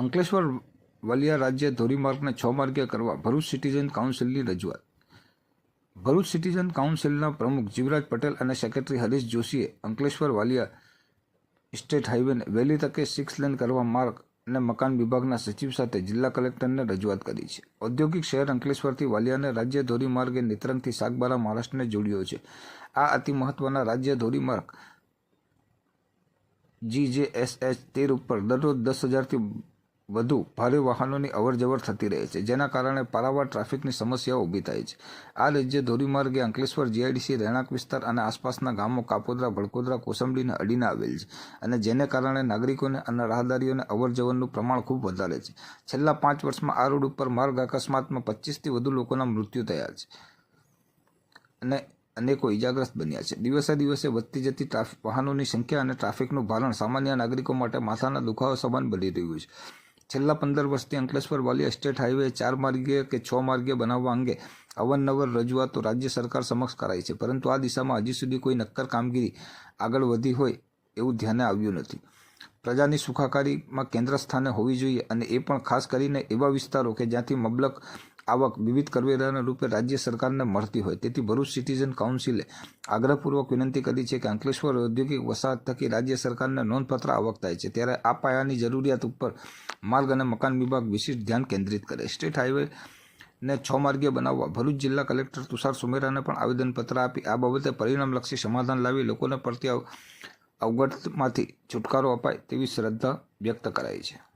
અંકલેશ્વર વલિયા રાજ્ય ધોરીમાર્ગને છ માર્ગે કરવા ભરૂચ સિટીઝન કાઉન્સિલની રજૂઆત. ભરૂચ સિટીઝન કાઉન્સિલના પ્રમુખ જીવરાજ પટેલ અને સેક્રેટરી હરીશ જોશીએ અંકલેશ્વર વાલિયા સ્ટેટ હાઈવેને વહેલી તકે સિક્સ લેન કરવા માર્ગ અને મકાન વિભાગના સચિવ સાથે જિલ્લા કલેક્ટરને રજૂઆત કરી છે. ઔદ્યોગિક શહેર અંકલેશ્વરથી વાલિયાને રાજ્ય ધોરીમાર્ગે નેત્રંગથી સાગબારા મહારાષ્ટ્રને જોડ્યો છે. આ અતિ મહત્વના રાજ્ય ધોરીમાર્ગ જીજેએસએચ તેર ઉપર દરરોજ દસ હજારથી વધુ ભારે વાહનોની અવરજવર થતી રહે છે, જેના કારણે પારાવાર ટ્રાફિકની સમસ્યાઓ ઊભી થાય છે. આ રાજ્ય ધોરીમાર્ગે અંકલેશ્વર, જીઆઈડીસી, રહેણાંક વિસ્તાર અને આસપાસના ગામો કાપોદ્રા, ભડકોદરા, કોસંબડીને અડીને આવેલ છે અને જેને કારણે નાગરિકોને અને રાહદારીઓને અવરજવરનું પ્રમાણ ખૂબ વધારે છે. છેલ્લા પાંચ વર્ષમાં આ રોડ ઉપર માર્ગ અકસ્માતમાં પચીસથી વધુ લોકોના મૃત્યુ થયા છે અને અનેકો ઇજાગ્રસ્ત બન્યા છે. દિવસે દિવસે વધતી જતી વાહનોની સંખ્યા અને ટ્રાફિકનું ભારણ સામાન્ય નાગરિકો માટે માથાના દુખાવા સમાન બની રહ્યું છે. છેલ્લા પંદર વર્ષથી અંકલેશ્વર વાલી એસ્ટેટ હાઈવે ચાર માર્ગીય કે છ માર્ગીય બનાવવા અંગે અવનવર રજૂઆતો રાજ્ય સરકાર સમક્ષ કરાઈ છે. પરંતુ આ દિશામાં હજી સુધી કોઈ નક્કર કામગીરી આગળ વધી હોય એવું ધ્યાને આવ્યું નથી. પ્રજાની સુખાકારીમાં કેન્દ્ર સ્થાને હોવી જોઈએ અને એ પણ ખાસ કરીને એવા વિસ્તારો કે જ્યાંથી મબલક આવક વિવિધ કરવેરાના રૂપે રાજ્ય સરકારને મળતી હોય. તેથી ભરૂચ સિટીઝન કાઉન્સિલે આગ્રહપૂર્વક વિનંતી કરી છે કે અંકલેશ્વર ઔદ્યોગિક વસાહત થકી રાજ્ય સરકારને નોંધપાત્ર આવક થાય છે. ત્યારે આ પાયાની જરૂરિયાત ઉપર માર્ગ અને મકાન વિભાગ વિશેષ ધ્યાન કેન્દ્રિત કરે. સ્ટેટ હાઈવે ને છ માર્ગીય બનાવવા ભરૂચ જિલ્લા કલેક્ટર તુષાર સુમેરાને પણ આવેદનપત્ર આપી. આ બાબતે પરિણામલક્ષી સમાધાન લાવી લોકોને પડતી અવગતમાંથી છુટકારો અપાય તેવી શ્રદ્ધા વ્યક્ત કરાઈ છે.